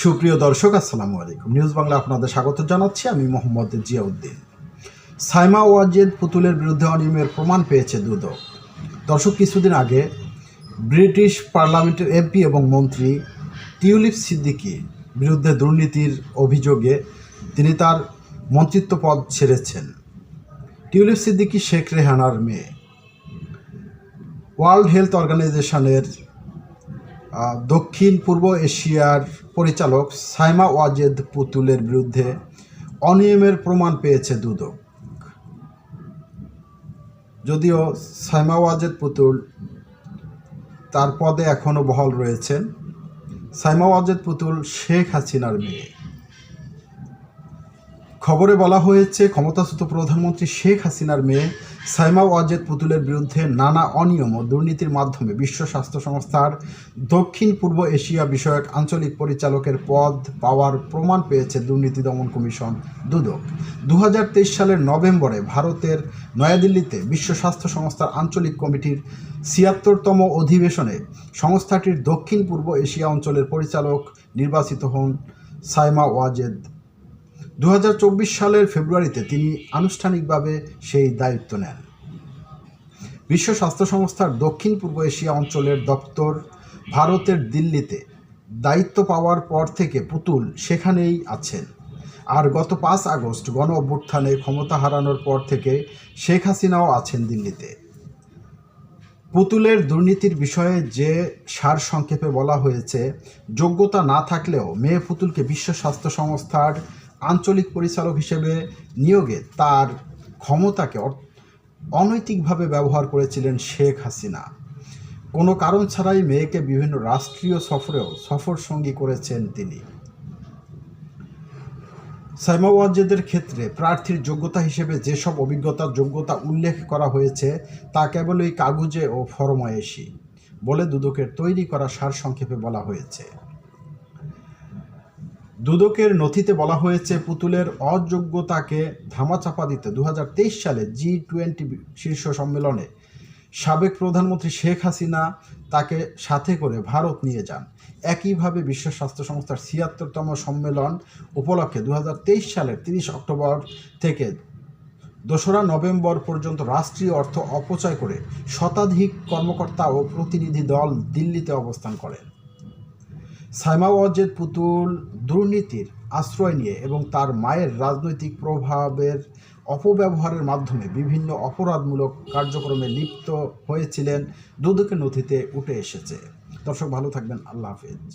সুপ্রিয় দর্শক, আসসালামু আলাইকুম। নিউজ বাংলা আপনাদের স্বাগত জানাচ্ছি। আমি মোহাম্মদ জিয়াউদ্দিন। সাইমা ওয়াজেদ পুতুলের বিরুদ্ধে অনিয়মের প্রমাণ পেয়েছে দুদক। দর্শক, কিছুদিন আগে ব্রিটিশ পার্লামেন্টের এমপি এবং মন্ত্রী টিউলিপ সিদ্দিকি বিরুদ্ধে দুর্নীতির অভিযোগে তিনি তার মন্ত্রিত্ব পদ ছেড়েছেন। টিউলিপ সিদ্দিকি শেখ রেহানার মেয়ে। ওয়ার্ল্ড হেলথ অর্গানাইজেশনের দক্ষিণ পূর্ব এশিয়ার পরিচালক সাইমা ওয়াজেদ পুতুলের বিরুদ্ধে অনিয়মের প্রমাণ পেয়েছে দুদক। যদিও সাইমা ওয়াজেদ পুতুল তার পদে এখনও বহাল রয়েছেন, সাইমা ওয়াজেদ পুতুল শেখ হাসিনার মেয়ে। খবরে বলা হয়েছে, ক্ষমতাচ্যুত প্রধানমন্ত্রী শেখ হাসিনার মেয়ে সাইমা ওয়াজেদ পুতুলের বিরুদ্ধে নানা অনিয়ম ও দুর্নীতির মাধ্যমে বিশ্ব স্বাস্থ্য সংস্থার দক্ষিণ পূর্ব এশিয়া বিষয়ক আঞ্চলিক পরিচালকের পদ পাওয়ার প্রমাণ পেয়েছে দুর্নীতি দমন কমিশন দুদক। দু হাজার তেইশ সালের নভেম্বরে ভারতের নয়াদিল্লিতে বিশ্ব স্বাস্থ্য সংস্থার আঞ্চলিক কমিটির ছিয়াত্তরতম অধিবেশনে সংস্থাটির দক্ষিণ পূর্ব এশিয়া অঞ্চলের পরিচালক নির্বাচিত হন সাইমা ওয়াজেদ। দু হাজার চব্বিশ সালের ফেব্রুয়ারিতে তিনি আনুষ্ঠানিকভাবে সেই দায়িত্ব নেন। বিশ্ব স্বাস্থ্য সংস্থার দক্ষিণ পূর্ব এশিয়া অঞ্চলের দপ্তর ভারতের দিল্লিতে দায়িত্ব পাওয়ার পর থেকে পুতুল সেখানেই আছেন। আর গত পাঁচ আগস্ট গণ অভ্যুত্থানে ক্ষমতা হারানোর পর থেকে শেখ হাসিনাও আছেন দিল্লিতে। পুতুলের দুর্নীতির বিষয়ে যে সার সংক্ষেপে বলা হয়েছে, যোগ্যতা না থাকলেও মেয়ে পুতুলকে বিশ্ব স্বাস্থ্য সংস্থার আঞ্চলিক পরিচালক হিসেবে নিয়োগে তার ক্ষমতাকে অনৈতিকভাবে ব্যবহার করেছিলেন শেখ হাসিনা। কোনো কারণ ছাড়াই মেয়েকে বিভিন্ন রাষ্ট্রীয় সফরেও সফর সঙ্গী করেছেন তিনি। সাইমাওয়াজেদের ক্ষেত্রে প্রার্থীর যোগ্যতা হিসেবে যেসব অভিজ্ঞতার যোগ্যতা উল্লেখ করা হয়েছে, তা কেবলই কাগজে ও ফরমায়েশি বলে দুদকের তৈরি করা সারসংক্ষেপে বলা হয়েছে। দুদকের নথিতে বলা হয়েছে, পুতুলের অযোগ্যতাকে ধামাচাপা দিতে দু হাজার তেইশ সালে জি টোয়েন্টি শীর্ষ সম্মেলনে সাবেক প্রধানমন্ত্রী শেখ হাসিনা তাকে সাথে করে ভারত নিয়ে যান। একইভাবে বিশ্ব স্বাস্থ্য সংস্থার ছিয়াত্তরতম সম্মেলন উপলক্ষে দু হাজার তেইশ সালের তিরিশ অক্টোবর থেকে দোসরা নভেম্বর পর্যন্ত রাষ্ট্রীয় অর্থ অপচয় করে শতাধিক কর্মকর্তা ও প্রতিনিধি দল দিল্লিতে অবস্থান করেন। সাইমা ওয়াজেদ পুতুল দুর্নীতির আশ্রয় নিয়ে এবং তার মায়ের রাজনৈতিক প্রভাবের অপব্যবহারের মাধ্যমে বিভিন্ন অপরাধমূলক কার্যক্রমে লিপ্ত হয়েছিলেন দুদকের নথিতে উঠে এসেছে। দর্শক, ভালো থাকবেন। আল্লাহ হাফেজ।